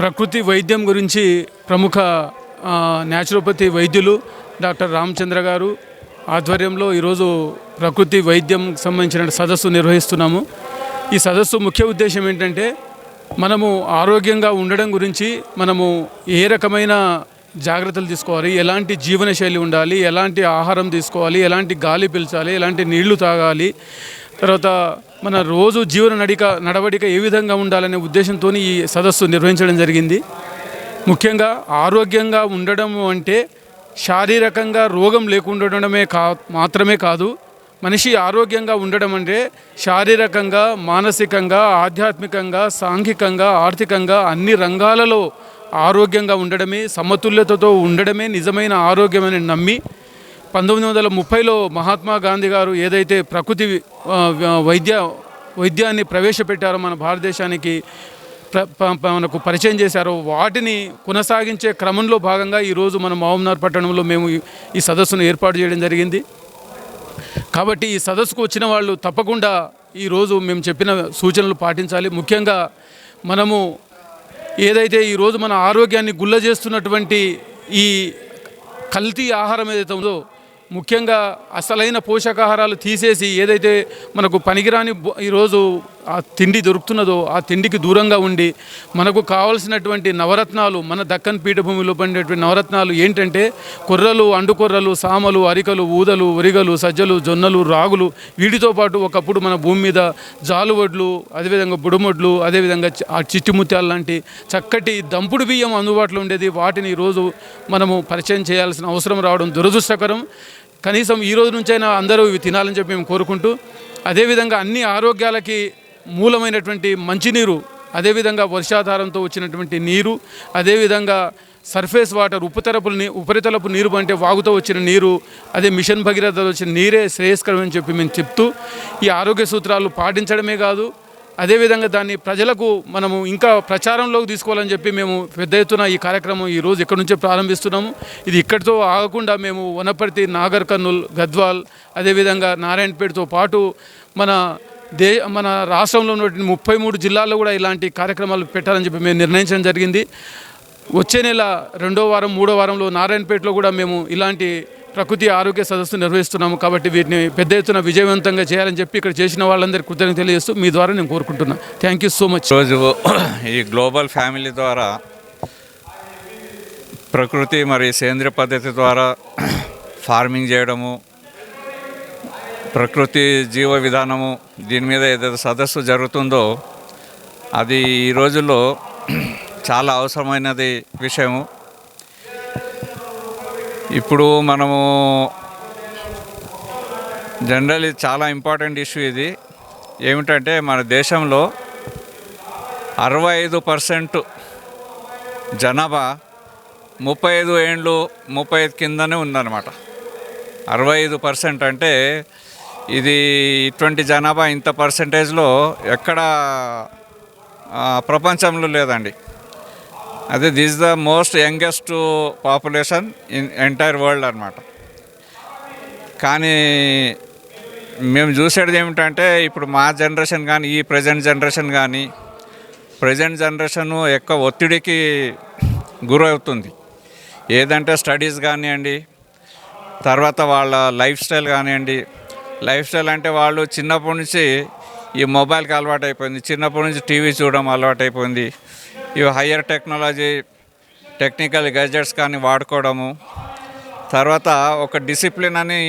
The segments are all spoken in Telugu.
ప్రకృతి వైద్యం గురించి ప్రముఖ న్యాచురోపతి వైద్యులు డాక్టర్ రామచంద్ర గారు ఆధ్వర్యంలో ఈరోజు ప్రకృతి వైద్యం సంబంధించిన సదస్సు నిర్వహిస్తున్నాము. ఈ సదస్సు ముఖ్య ఉద్దేశం ఏంటంటే మనము ఆరోగ్యంగా ఉండడం గురించి మనము ఏ రకమైన జాగ్రత్తలు తీసుకోవాలి ఎలాంటి జీవనశైలి ఉండాలి ఎలాంటి ఆహారం తీసుకోవాలి ఎలాంటి గాలి పీల్చాలి ఎలాంటి నీళ్ళు తాగాలి తర్వాత మన రోజు జీవన నడిక నడవడిక ఏ విధంగా ఉండాలనే ఉద్దేశంతో ఈ సదస్సు నిర్వహించడం జరిగింది. ముఖ్యంగా ఆరోగ్యంగా ఉండడం అంటే శారీరకంగా రోగం లేకుండడమే కా మాత్రమే కాదు మనిషి ఆరోగ్యంగా ఉండడం అంటే శారీరకంగా మానసికంగా ఆధ్యాత్మికంగా సాంఘికంగా ఆర్థికంగా అన్ని రంగాలలో ఆరోగ్యంగా ఉండడమే సమతుల్యతతో ఉండడమే నిజమైన ఆరోగ్యమని నమ్మి పంతొమ్మిది వందల ముప్పైలో మహాత్మా గాంధీ గారు ఏదైతే ప్రకృతి వైద్య వైద్యాన్ని ప్రవేశపెట్టారో మన భారతదేశానికి మనకు పరిచయం చేశారో వాటిని కొనసాగించే క్రమంలో భాగంగా ఈరోజు మన మహబూబ్నగర్ పట్టణంలో మేము ఈ- ఈ సదస్సును ఏర్పాటు చేయడం జరిగింది. కాబట్టి ఈ సదస్సుకు వచ్చిన వాళ్ళు తప్పకుండా ఈరోజు మేము చెప్పిన సూచనలు పాటించాలి. ముఖ్యంగా మనము ఏదైతే ఈరోజు మన ఆరోగ్యాన్ని గుల్ల చేస్తున్నటువంటి ఈ కల్తీ ఆహారం ఏదైతే ఉందో ముఖ్యంగా అసలైన పోషకాహారాలు తీసేసి ఏదైతే మనకు పనికిరాని ఈరోజు ఆ తిండి దొరుకుతున్నదో ఆ తిండికి దూరంగా ఉండి మనకు కావలసినటువంటి నవరత్నాలు మన దక్కన్ పీఠభూమిలో పండేటువంటి నవరత్నాలు ఏంటంటే కొర్రలు అండుకొర్రలు సామలు అరికలు ఊదలు ఒరిగలు సజ్జలు జొన్నలు రాగులు వీటితో పాటు ఒకప్పుడు మన భూమి మీద జాలువడ్లు అదేవిధంగా బుడుమొడ్లు అదేవిధంగా ఆ చిట్టిముత్యాలు లాంటి చక్కటి దంపుడు బియ్యం అందుబాటులో ఉండేది. వాటిని ఈరోజు మనము పరిచయం చేయాల్సిన అవసరం రావడం దురదృష్టకరం. కనీసం ఈ రోజు నుంచైనా అందరూ ఇవి తినాలని చెప్పి మేము కోరుకుంటూ అదేవిధంగా అన్ని ఆరోగ్యాలకి మూలమైనటువంటి మంచినీరు అదేవిధంగా వర్షాధారంతో వచ్చినటువంటి నీరు అదేవిధంగా సర్ఫేస్ వాటర్ ఉపరితలపు ఉపరితలపు నీరు అంటే వాగుతో వచ్చిన నీరు అదే మిషన్ భగీరథలో వచ్చిన నీరే శ్రేయస్కరం అని చెప్పి మేము చెప్తూ ఈ ఆరోగ్య సూత్రాలు పాటించడమే కాదు అదేవిధంగా దాన్ని ప్రజలకు మనము ఇంకా ప్రచారంలోకి తీసుకోవాలని చెప్పి మేము పెద్ద ఎత్తున ఈ కార్యక్రమం ఈ రోజు ఇక్కడ నుంచే ప్రారంభిస్తున్నాము. ఇది ఇక్కడితో ఆగకుండా మేము వనపర్తి నాగర్ కర్నూల్ గద్వాల్ అదేవిధంగా నారాయణపేటతో పాటు మన దే మన రాష్ట్రంలో ఉన్నటువంటి ముప్పై మూడు జిల్లాల్లో కూడా ఇలాంటి కార్యక్రమాలు పెట్టాలని చెప్పి మేము నిర్ణయించడం జరిగింది. వచ్చే నెల రెండో వారం మూడో వారంలో నారాయణపేటలో కూడా మేము ఇలాంటి ప్రకృతి ఆరోగ్య సదస్సు నిర్వహిస్తున్నాము కాబట్టి వీటిని పెద్ద ఎత్తున విజయవంతంగా చేయాలని చెప్పి ఇక్కడ చేసిన వాళ్ళందరికీ కృతజ్ఞత తెలియజేస్తూ మీ ద్వారా నేను కోరుకుంటున్నాను థ్యాంక్ యూ సో మచ్ రోజు ఈ గ్లోబల్ ఫ్యామిలీ ద్వారా ప్రకృతి మరి సేంద్రియ పద్ధతి ద్వారా ఫార్మింగ్ చేయడము ప్రకృతి జీవ విధానము దీని మీద ఏదైతే సదస్సు జరుగుతుందో అది ఈ రోజుల్లో చాలా అవసరమైనది విషయము. ఇప్పుడు మనము జనరల్ చాలా ఇంపార్టెంట్ ఇష్యూ ఇది. ఏమిటంటే మన దేశంలో అరవై ఐదు పర్సెంట్ జనాభా ముప్పై ఐదు ఏండ్లు ముప్పై ఐదు కిందనే ఉందన్నమాట. అరవై ఐదు పర్సెంట్ అంటే ఇది ఇటువంటి జనాభా ఇంత పర్సెంటేజ్లో ఎక్కడ ప్రపంచంలో లేదండి. అదే this the most youngest population in entire world అనమాట కానీ మేము చూసేది ఏమిటంటే ఇప్పుడు మా జనరేషన్ కానీ ఈ ప్రజెంట్ జనరేషన్ కానీ ప్రజెంట్ జనరేషన్ ఎక్కువ ఒత్తిడికి గురవుతుంది. ఏదంటే స్టడీస్ కానివ్వండి తర్వాత వాళ్ళ లైఫ్ స్టైల్ కానివ్వండి లైఫ్ స్టైల్ అంటే వాళ్ళు చిన్నప్పటి నుంచి ఈ మొబైల్కి అలవాటు అయిపోయింది చిన్నప్పటి నుంచి టీవీ చూడడం అలవాటు అయిపోయింది ఇవి హయ్యర్ టెక్నాలజీ టెక్నికల్ గెజెట్స్ కానీ వాడుకోవడము తర్వాత ఒక డిసిప్లిన్ అని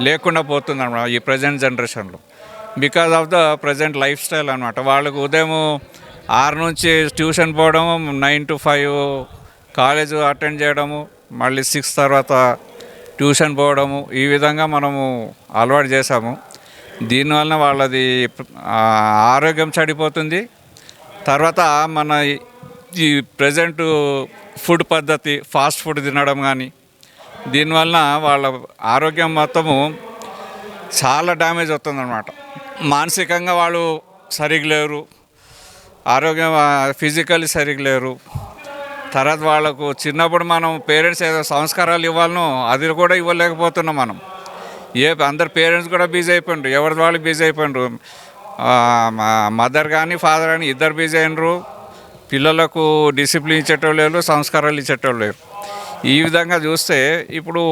లేకుండా పోతుంది అనమాట ఈ ప్రజెంట్ జనరేషన్లో. Because of the present lifestyle అనమాట వాళ్ళకు ఉదయం ఆరు నుంచి ట్యూషన్ పోవడము nine to five college attend చేయడము మళ్ళీ సిక్స్ తర్వాత ట్యూషన్ పోవడము ఈ విధంగా మనము అలవాటు చేసాము దీనివలన వాళ్ళది ఆరోగ్యం చెడిపోతుంది. తర్వాత మన ఈ- ప్రజెంట్ ఫుడ్ పద్ధతి ఫాస్ట్ ఫుడ్ తినడం కానీ దీనివలన వాళ్ళ ఆరోగ్యం మొత్తము చాలా డ్యామేజ్ అవుతుందన్నమాట మానసికంగా వాళ్ళు సరిగ్గా లేరు. ఆరోగ్యం ఫిజికల్ సరిగ్గా లేరు. తర్వాత వాళ్ళకు చిన్నప్పుడు మనం పేరెంట్స్ ఏదో సంస్కారాలు ఇవ్వాలనో అది కూడా ఇవ్వలేకపోతున్నాం మనం. ఏ అందరు పేరెంట్స్ కూడా బిజీ అయిపోయిండ్రు ఎవరి వాళ్ళు బిజీ అయిపోయిండ్రు మదర్ కానీ ఫాదర్ కానీ ఇద్దరు బిజీ అయినరు. పిల్లలకు డిసిప్లిన్ ఇచ్చేటోళ్ళు లేరు సంస్కారాలు ఇచ్చేటోళ్ళు లేరు. ఈ విధంగా చూస్తే ఇప్పుడు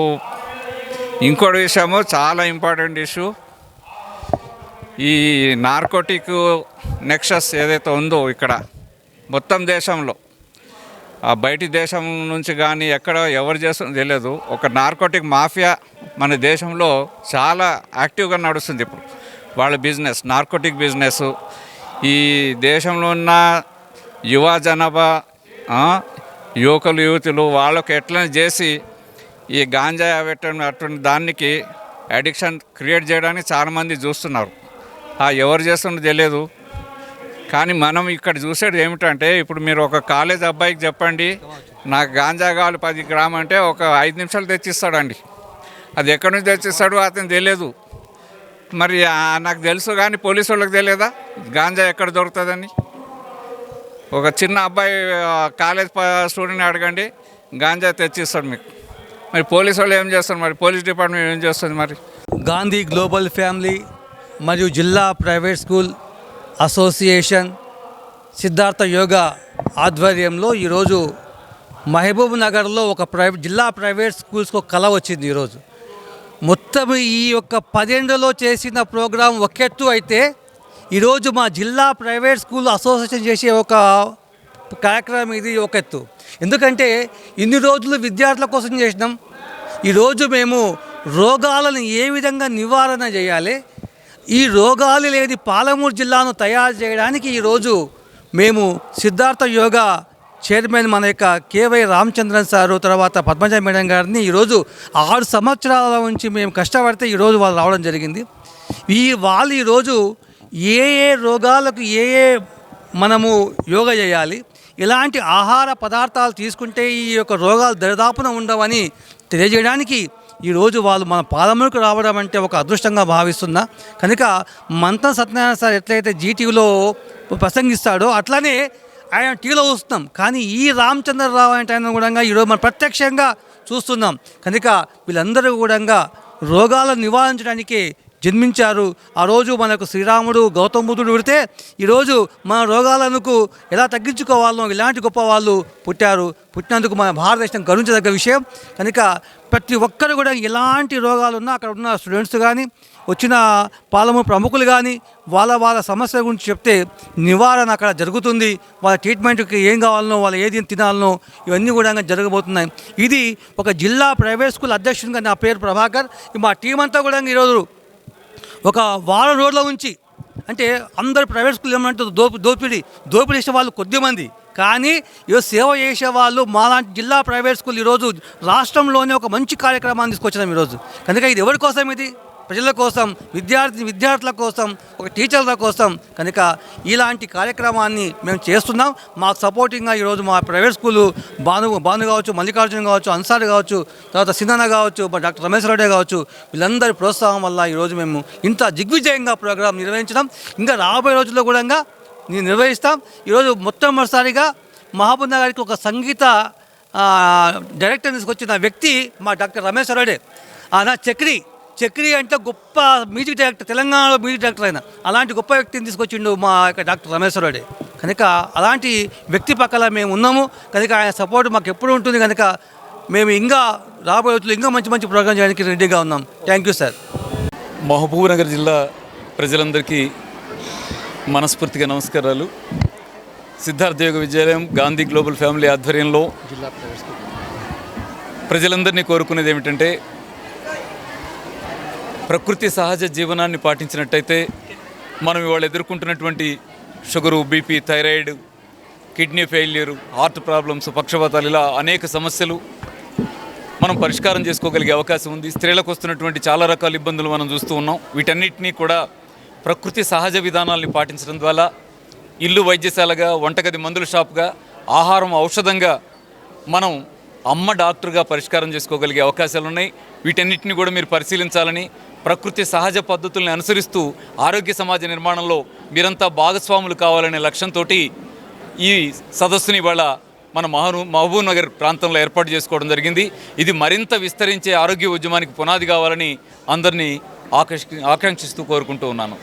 ఇంకోటి విషయము చాలా ఇంపార్టెంట్ ఇష్యూ. ఈ నార్కోటిక్ నెక్సస్ ఏదైతే ఉందో ఇక్కడ మొత్తం దేశంలో బయటి దేశం నుంచి కానీ ఎక్కడ ఎవరు చేస్తుందో తెలియదు. ఒక నార్కోటిక్ మాఫియా మన దేశంలో చాలా యాక్టివ్గా నడుస్తుంది ఇప్పుడు. వాళ్ళ బిజినెస్ నార్కోటిక్ బిజినెస్. ఈ దేశంలో ఉన్న యువ జనాభా యువకులు యువతులు వాళ్ళకి ఎట్లా చేసి ఈ గాంజా పెట్టడం అటువంటి దానికి అడిక్షన్ క్రియేట్ చేయడానికి చాలామంది చూస్తున్నారు. ఆ ఎవరు చేస్తుందో తెలియదు. కానీ మనం ఇక్కడ చూసేది ఏమిటంటే ఇప్పుడు మీరు ఒక కాలేజ్ అబ్బాయికి చెప్పండి నాకు గాంజా కావాలి పది గ్రామ్ అంటే ఒక ఐదు నిమిషాలు తెచ్చిస్తాడండి. అది ఎక్కడి నుంచి తెచ్చిస్తాడో అతను తెలియదు మరి నాకు తెలుసు కానీ పోలీసు వాళ్ళకి తెలియదా గాంజా ఎక్కడ దొరుకుతుందని? ఒక చిన్న అబ్బాయి కాలేజ్ స్టూడెంట్ స్టూడెంట్ని అడగండి గాంజా తెచ్చిస్తాడు మీకు. మరి పోలీసు వాళ్ళు ఏం చేస్తారు? మరి పోలీస్ డిపార్ట్మెంట్ ఏం చేస్తుంది మరి? గాంధీ గ్లోబల్ ఫ్యామిలీ మరియు జిల్లా private school association Siddhartha Yoga ఆధ్వర్యంలో ఈరోజు మహబూబ్ నగర్లో ఒక ప్రైవేట్ జిల్లా ప్రైవేట్ స్కూల్స్కి ఒక కళ వచ్చింది ఈరోజు. మొత్తం ఈ యొక్క పదేండులో చేసిన ప్రోగ్రాం ఒకెత్తు అయితే ఈరోజు మా జిల్లా ప్రైవేట్ స్కూల్ అసోసియేషన్ చేసే ఒక కార్యక్రమం ఇది ఒక ఎత్తు ఎందుకంటే ఇన్ని రోజులు విద్యార్థుల కోసం చేసినాం. ఈరోజు మేము రోగాలను ఏ విధంగా నివారణ చేయాలి ఈ రోగాలు లేని పాలమూరు జిల్లాను తయారు చేయడానికి ఈరోజు మేము సిద్ధార్థ యోగా చైర్మన్ మన యొక్క కేవై రామచంద్రన్ సారు తర్వాత పద్మజ మేడం గారిని ఈరోజు ఆరు సంవత్సరాల నుంచి మేము కష్టపడితే ఈరోజు వాళ్ళు రావడం జరిగింది. ఈ వాళ్ళు ఈరోజు ఏ ఏ రోగాలకు ఏ ఏ మనము యోగా చేయాలి ఇలాంటి ఆహార పదార్థాలు తీసుకుంటే ఈ యొక్క రోగాలు దరిదాపున ఉండవని తెలియజేయడానికి ఈరోజు వాళ్ళు మన పాలములకు రావడం అంటే ఒక అదృష్టంగా భావిస్తున్నా. కనుక మంతం సత్యనారాయణ సార్ ఎట్లయితే జీటీవీలో ప్రసంగిస్తాడో అట్లానే ఆయన టీవీలో చూస్తున్నాం. కానీ ఈ రామచంద్రరావు అంటే ఆయన కూడా ఈరోజు మనం ప్రత్యక్షంగా చూస్తున్నాం. కనుక వీళ్ళందరూ కూడా రోగాలను నివారించడానికి జన్మించారు. ఆ రోజు మనకు శ్రీరాముడు గౌతమ బుద్ధుడు పుడితే ఈరోజు మన రోగాలకు ఎలా తగ్గించుకోవాలో ఇలాంటి గొప్ప వాళ్ళు పుట్టారు. పుట్టినందుకు మన భారతదేశం గర్వించదగ్గ విషయం. కనుక ప్రతి ఒక్కరు కూడా ఎలాంటి రోగాలు ఉన్నా అక్కడ ఉన్న స్టూడెంట్స్ కానీ వచ్చిన పాలము ప్రముఖులు కానీ వాళ్ళ వాళ్ళ సమస్యల గురించి చెప్తే నివారణ అక్కడ జరుగుతుంది. వాళ్ళ ట్రీట్మెంట్కి ఏం కావాలనో వాళ్ళు ఏది తినాలనో ఇవన్నీ కూడా జరగబోతున్నాయి. ఇది ఒక జిల్లా ప్రైవేట్ స్కూల్ అధ్యక్షునిగా నా పేరు ప్రభాకర్. మా టీం అంతా కూడా ఈరోజు ఒక వారం రోజుల ఉంచి అంటే అందరు ప్రైవేట్ స్కూల్ ఏమంటే దోపి దోపిడీ దోపిడీ చేసే వాళ్ళు కొద్దిమంది కానీ ఈరోజు సేవ చేసే వాళ్ళు మాలాంటి జిల్లా ప్రైవేట్ స్కూల్ ఈరోజు రాష్ట్రంలోనే ఒక మంచి కార్యక్రమాన్ని తీసుకొచ్చినాం ఈరోజు. కనుక ఇది ఎవరి కోసం ఇది ప్రజల కోసం విద్యార్థి విద్యార్థుల కోసం ఒక టీచర్ల కోసం కనుక ఇలాంటి కార్యక్రమాన్ని మేము చేస్తున్నాం. మాకు సపోర్టింగ్గా ఈరోజు మా ప్రైవేట్ స్కూలు భాను భాను కావచ్చు మల్లికార్జున కావచ్చు అన్సార్ కావచ్చు తర్వాత సిద్ధన్న కావచ్చు మా డాక్టర్ రమేష్ రెడ్డి కావచ్చు వీళ్ళందరి ప్రోత్సాహం వల్ల ఈరోజు మేము ఇంత దిగ్విజయంగా ప్రోగ్రాం నిర్వహించడం. ఇంకా రాబోయే రోజుల్లో కూడా నేను నిర్వహిస్తాం. ఈరోజు మొట్టమొదటిసారిగా మహబూబ్ నగర్కి ఒక సంగీత డైరెక్టర్ తీసుకొచ్చిన వ్యక్తి మా డాక్టర్ రమేష్ ఆయన నా చక్రి. చక్రి అంటే గొప్ప మ్యూజిక్ డైరెక్టర్ తెలంగాణలో మ్యూజిక్ డైరెక్టర్ అయిన అలాంటి గొప్ప వ్యక్తిని తీసుకొచ్చిండు మా యొక్క డాక్టర్ రమేష్ కనుక అలాంటి వ్యక్తి పక్కల మేము ఉన్నాము. కనుక ఆయన సపోర్ట్ మాకు ఎప్పుడు ఉంటుంది కనుక మేము ఇంకా రాబోయే రోజులు ఇంకా మంచి మంచి ప్రోగ్రామ్ చేయడానికి రెడీగా ఉన్నాం. Thank you sir Mahbubnagar జిల్లా ప్రజలందరికీ మనస్ఫూర్తిగా నమస్కారాలు. సిద్ధార్థ యోగ విద్యాలయం గాంధీ గ్లోబల్ ఫ్యామిలీ ఆధ్వర్యంలో ప్రజలందరినీ కోరుకునేది ఏమిటంటే ప్రకృతి సహజ జీవనాన్ని పాటించినట్టయితే మనం ఇవాళ ఎదుర్కొంటున్నటువంటి sugar BP thyroid kidney failure heart problems పక్షపాతాలు ఇలా అనేక సమస్యలు మనం పరిష్కారం చేసుకోగలిగే అవకాశం ఉంది. స్త్రీలకు వస్తున్నటువంటి చాలా రకాల ఇబ్బందులు మనం చూస్తూ ఉన్నాం. వీటన్నిటినీ కూడా ప్రకృతి సహజ విధానాల్ని పాటించడం ద్వారా ఇల్లు వైద్యశాలగా వంటగది మందుల షాప్గా ఆహారం ఔషధంగా మనం అమ్మ డాక్టర్గా పరిష్కారం చేసుకోగలిగే అవకాశాలు ఉన్నాయి వీటన్నిటిని కూడా మీరు పరిశీలించాలని ప్రకృతి సహజ పద్ధతుల్ని అనుసరిస్తూ ఆరోగ్య సమాజ నిర్మాణంలో మీరంతా భాగస్వాములు కావాలనే లక్ష్యంతో ఈ సదస్సుని ఇవాళ మన మహను మహబూబ్ నగర్ ప్రాంతంలో ఏర్పాటు చేసుకోవడం జరిగింది. ఇది మరింత విస్తరించే ఆరోగ్య ఉద్యమానికి పునాది కావాలని అందరినీ ఆకర్షి ఆకాంక్షిస్తూ కోరుకుంటూ ఉన్నాను.